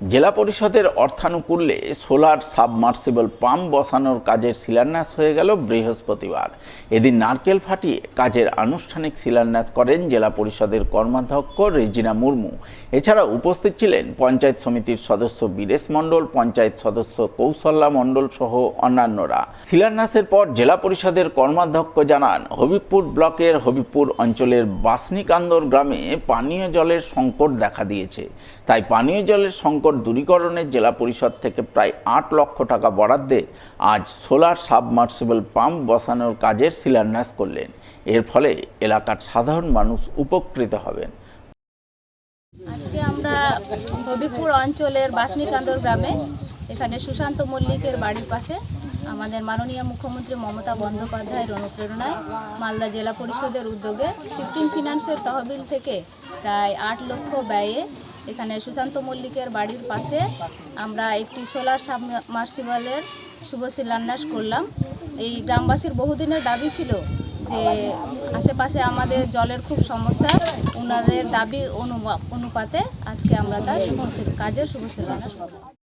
জেলা পরিষদের অর্থানুকূল্যে solar submersible pump বসানোর কাজের শিলান্যাস হয়ে গেল বৃহস্পতিবার। এদিন নারকেল ফাটিয়ে কাজের আনুষ্ঠানিক শিলান্যাস করেন জেলা পরিষদের কর্মাধ্যক্ষ রেজিনা মুর্মু। এছাড়া উপস্থিত ছিলেন পঞ্চায়েত সমিতির সদস্য বীরেশ মণ্ডল, পঞ্চায়েত সদস্য কৌশল্যা মণ্ডল সহ অন্যান্যরা। শিলান্যাসের পর জেলা পরিষদের কর্মাধ্যক্ষ জানান, হবিবপুর ব্লকের হবিবপুর অঞ্চলের বাসনিকান্দর গ্রামে পানীয় জলের সংকট দেখা দিয়েছে। তাই পানীয় জলের সংকট দূরীকরণের জেলা পরিষদ থেকে প্রায় আট লক্ষ টাকা বরাদ্দে আজ সোলার সাবমার্সিবল পাম্প বসানোর কাজের শিলান্যাস করলেন। এর ফলে এলাকার সাধারণ মানুষ উপকৃত হবেন। আজকে আমরা হবিপুর অঞ্চলের বাসনিকান্দর গ্রামে, এখানে সুশান্ত মল্লিকের বাড়ির পাশে আমাদের মাননীয় মুখ্যমন্ত্রী মমতা বন্দ্যোপাধ্যায়ের অনুপ্রেরণায় মালদা জেলা পরিষদের উদ্যোগে ফিফটিন ফিনান্সের তহবিল থেকে প্রায় আট লক্ষ ব্যয়ে এখানে সুশান্ত মল্লিকের বাড়ির পাশে আমরা একটি সোলার সাবমার্সিবলের শুভ শিলান্যাস করলাম। এই গ্রামবাসীর বহুদিনের দাবি ছিল যে আশেপাশে আমাদের জলের খুব সমস্যা ওনাদের দাবি অনুপা- অনুপাতে আজকে আমরা তার শুভ কাজের শুভ শিলান্যাস করলাম